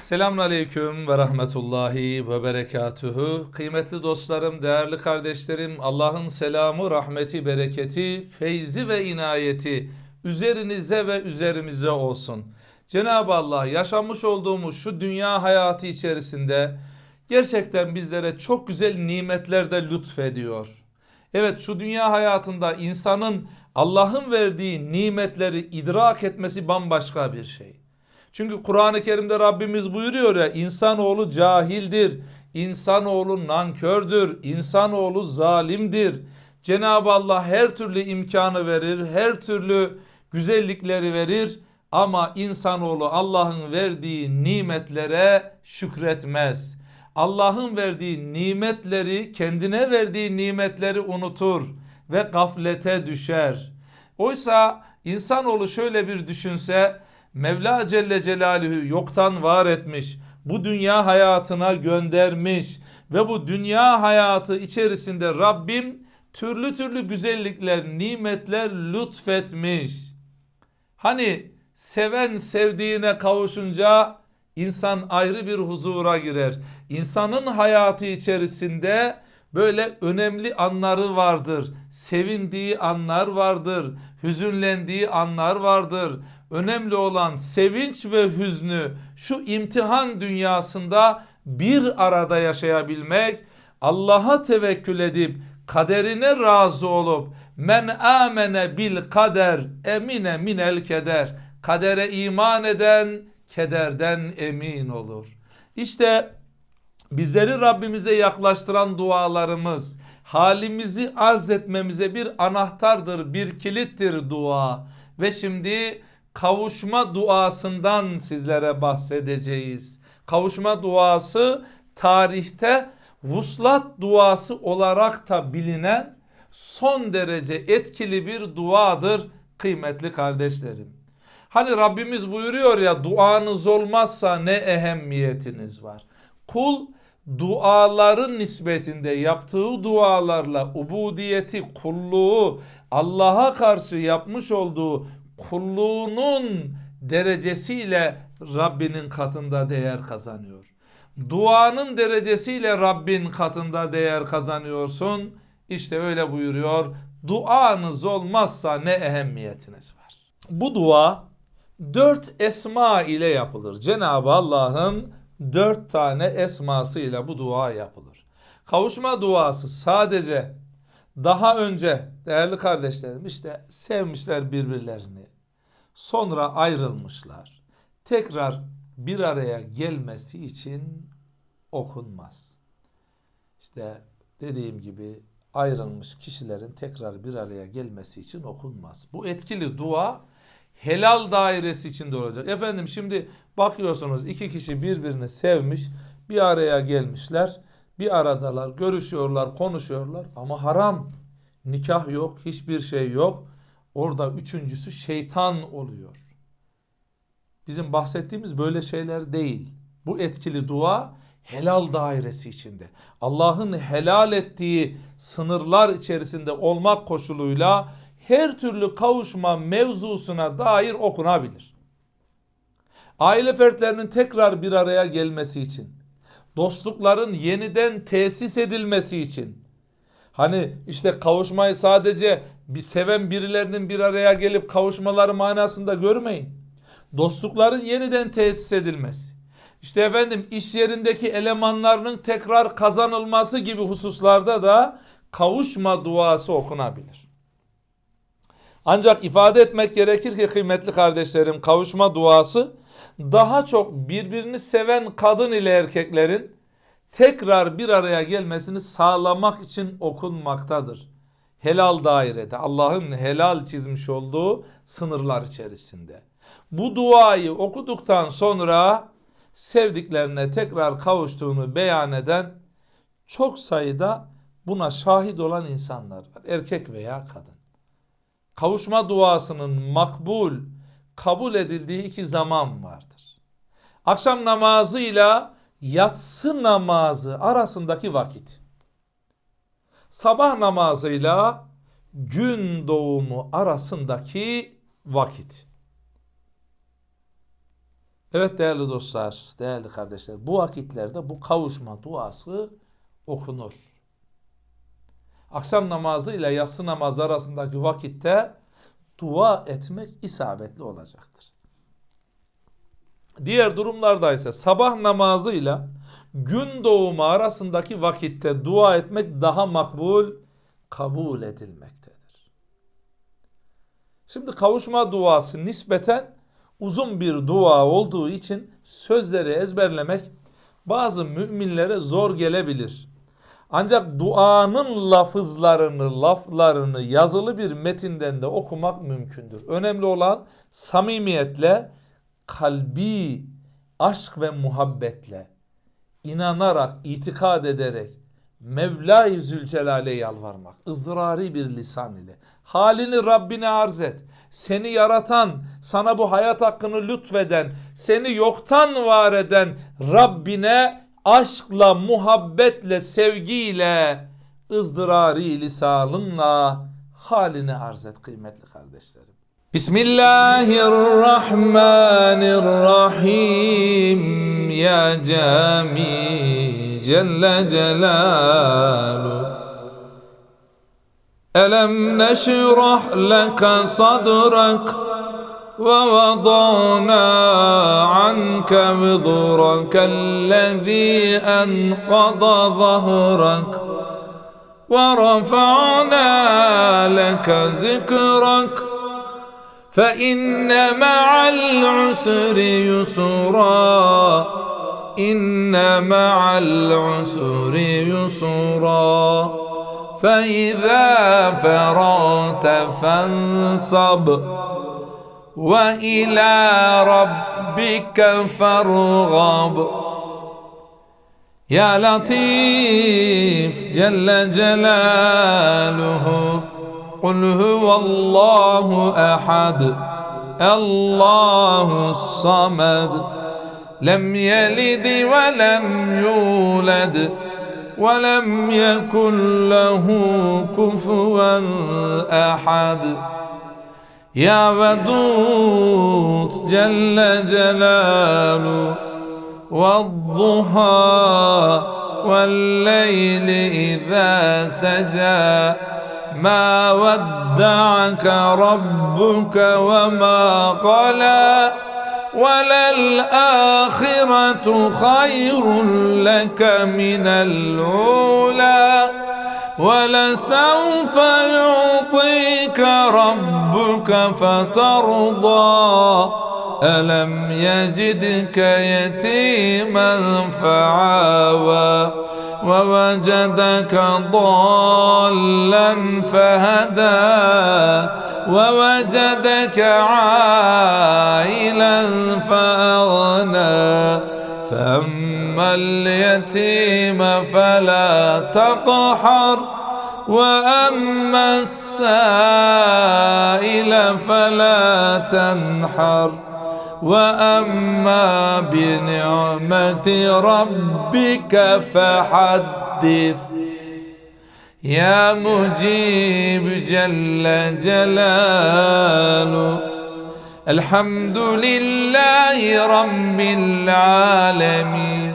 Selamun Aleyküm ve Rahmetullahi ve Berekatuhu. Kıymetli dostlarım, değerli kardeşlerim, Allah'ın selamı, rahmeti, bereketi, feyzi ve inayeti üzerinize ve üzerimize olsun. Cenab-ı Allah yaşamış olduğumuz şu dünya hayatı içerisinde gerçekten bizlere çok güzel nimetler de lütfediyor. Evet şu dünya hayatında insanın Allah'ın verdiği nimetleri idrak etmesi bambaşka bir şey. Çünkü Kur'an-ı Kerim'de Rabbimiz buyuruyor ya insanoğlu cahildir, insanoğlu nankördür, insanoğlu zalimdir. Cenab-ı Allah her türlü imkanı verir, her türlü güzellikleri verir ama insanoğlu Allah'ın verdiği nimetlere şükretmez. Allah'ın verdiği nimetleri, kendine verdiği nimetleri unutur ve gaflete düşer. Oysa insanoğlu şöyle bir düşünse, Mevla Celle Celaluhu yoktan var etmiş, bu dünya hayatına göndermiş ve bu dünya hayatı içerisinde Rabbim türlü türlü güzellikler, nimetler lütfetmiş. Hani seven sevdiğine kavuşunca insan ayrı bir huzura girer. İnsanın hayatı içerisinde böyle önemli anları vardır. Sevindiği anlar vardır. Hüzünlendiği anlar vardır. Önemli olan sevinç ve hüznü şu imtihan dünyasında bir arada yaşayabilmek, Allah'a tevekkül edip kaderine razı olup men amene bil kader emine minel keder kadere iman eden kederden emin olur. İşte bizleri Rabbimize yaklaştıran dualarımız halimizi arz etmemize bir anahtardır, bir kilittir dua. Ve şimdi kavuşma duasından sizlere bahsedeceğiz. Kavuşma duası tarihte vuslat duası olarak da bilinen son derece etkili bir duadır kıymetli kardeşlerim. Hani Rabbimiz buyuruyor ya duanız olmazsa ne ehemmiyetiniz var. Kul duaların nispetinde yaptığı dualarla ubudiyeti, kulluğu Allah'a karşı yapmış olduğu kulluğunun derecesiyle Rabbinin katında değer kazanıyor. Duanın derecesiyle Rabbin katında değer kazanıyorsun. İşte öyle buyuruyor. Duanız olmazsa ne ehemmiyetiniz var. Bu dua dört esma ile yapılır. Cenab-ı Allah'ın dört tane esması ile bu dua yapılır. Kavuşma duası sadece daha önce değerli kardeşlerim işte sevmişler birbirlerini. Sonra ayrılmışlar. Tekrar bir araya gelmesi için okunmaz. İşte dediğim gibi ayrılmış kişilerin tekrar bir araya gelmesi için okunmaz. Bu etkili dua helal dairesi içinde olacak. Efendim şimdi bakıyorsunuz iki kişi birbirini sevmiş, bir araya gelmişler, bir aradalar, görüşüyorlar, konuşuyorlar ama haram. Nikah yok, hiçbir şey yok. Orada üçüncüsü şeytan oluyor. Bizim bahsettiğimiz böyle şeyler değil. Bu etkili dua helal dairesi içinde. Allah'ın helal ettiği sınırlar içerisinde olmak koşuluyla her türlü kavuşma mevzusuna dair okunabilir. Aile fertlerinin tekrar bir araya gelmesi için, dostlukların yeniden tesis edilmesi için, hani işte kavuşmayı sadece bir seven birilerinin bir araya gelip kavuşmaları manasında görmeyin. Dostlukların yeniden tesis edilmesi. İşte efendim iş yerindeki elemanlarının tekrar kazanılması gibi hususlarda da kavuşma duası okunabilir. Ancak ifade etmek gerekir ki kıymetli kardeşlerim kavuşma duası daha çok birbirini seven kadın ile erkeklerin tekrar bir araya gelmesini sağlamak için okunmaktadır. Helal dairede Allah'ın helal çizmiş olduğu sınırlar içerisinde. Bu duayı okuduktan sonra sevdiklerine tekrar kavuştuğunu beyan eden çok sayıda buna şahit olan insanlar var. Erkek veya kadın kavuşma duasının makbul, kabul edildiği iki zaman vardır. Akşam namazıyla yatsı namazı arasındaki vakit. Sabah namazıyla gün doğumu arasındaki vakit. Evet değerli dostlar, değerli kardeşler, bu vakitlerde bu kavuşma duası okunur. Akşam namazı ile yatsı namazı arasındaki vakitte dua etmek isabetli olacaktır. Diğer durumlarda ise sabah namazıyla gün doğumu arasındaki vakitte dua etmek daha makbul kabul edilmektedir. Şimdi kavuşma duası nispeten uzun bir dua olduğu için sözleri ezberlemek bazı müminlere zor gelebilir. Ancak duanın lafızlarını, laflarını yazılı bir metinden de okumak mümkündür. Önemli olan samimiyetle, kalbi aşk ve muhabbetle, inanarak, itikad ederek Mevla-i Zülcelal'e yalvarmak, ızdırari bir lisan ile. Halini Rabbine arz et. Seni yaratan, sana bu hayat hakkını lütfeden, seni yoktan var eden Rabbine aşkla, muhabbetle, sevgiyle, ızdırari lisanınla halini arz et kıymetli kardeşlerim. Bismillahirrahmanirrahim ya cami celle celaluhu ألم نشرح لك صدرك ووضعنا عنك وضرك الذي أنقض ظهرك ورفعنا لك ذكرك. فإن مع العسر يسرا إن مع العسر يسرا. فإذا فرغت فانصب. وإلى ربك فارغب. يا لطيف جل جلاله قل هو الله أحد الله الصمد. لم يلد ولم يولد ولم يكن له كفوا أحد. يا ودود جل جلاله والضحى والليل إذا سجى ما ودعك ربك وما قلى وللآخرة خير لك من الأولى ولسوف يعطيك ربك فترضى. ألم يجدك يتيما فعاوى ووجدك ضالا فهدى ووجدك عائلا فأغنى. فأما اليتيم فلا تقحر وأما السائل فلا تنحر. وأما بنعمة ربك فحدث. يا مجيب جل جلاله الحمد لله رب العالمين.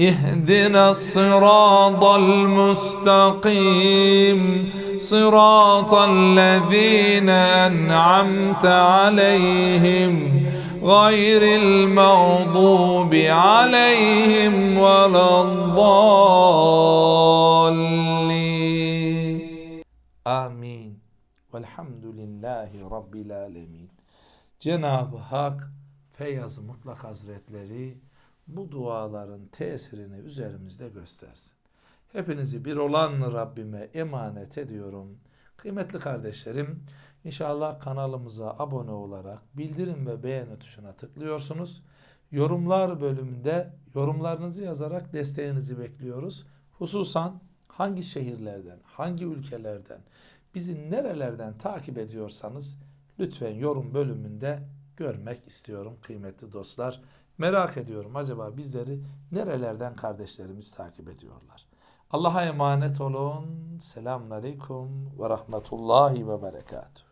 اهدنا الصراط المستقيم. صراط الذين أنعمت عليهم غير المغضوب عليهم ولا الضالين. آمين. والحمد لله رب العالمين. Cenab-ı Hak Feyyaz Mutlak Hazretleri bu duaların tesirini üzerimizde göstersin. Hepinizi bir olan Rabbime emanet ediyorum. Kıymetli kardeşlerim, inşallah kanalımıza abone olarak bildirim ve beğeni tuşuna tıklıyorsunuz. Yorumlar bölümünde yorumlarınızı yazarak desteğinizi bekliyoruz. Hususan hangi şehirlerden, hangi ülkelerden bizi nerelerden takip ediyorsanız lütfen yorum bölümünde görmek istiyorum kıymetli dostlar. Merak ediyorum acaba bizleri nerelerden kardeşlerimiz takip ediyorlar. Allah'a emanet olun. Selamun Aleyküm ve Rahmetullahi ve Berekatuhu.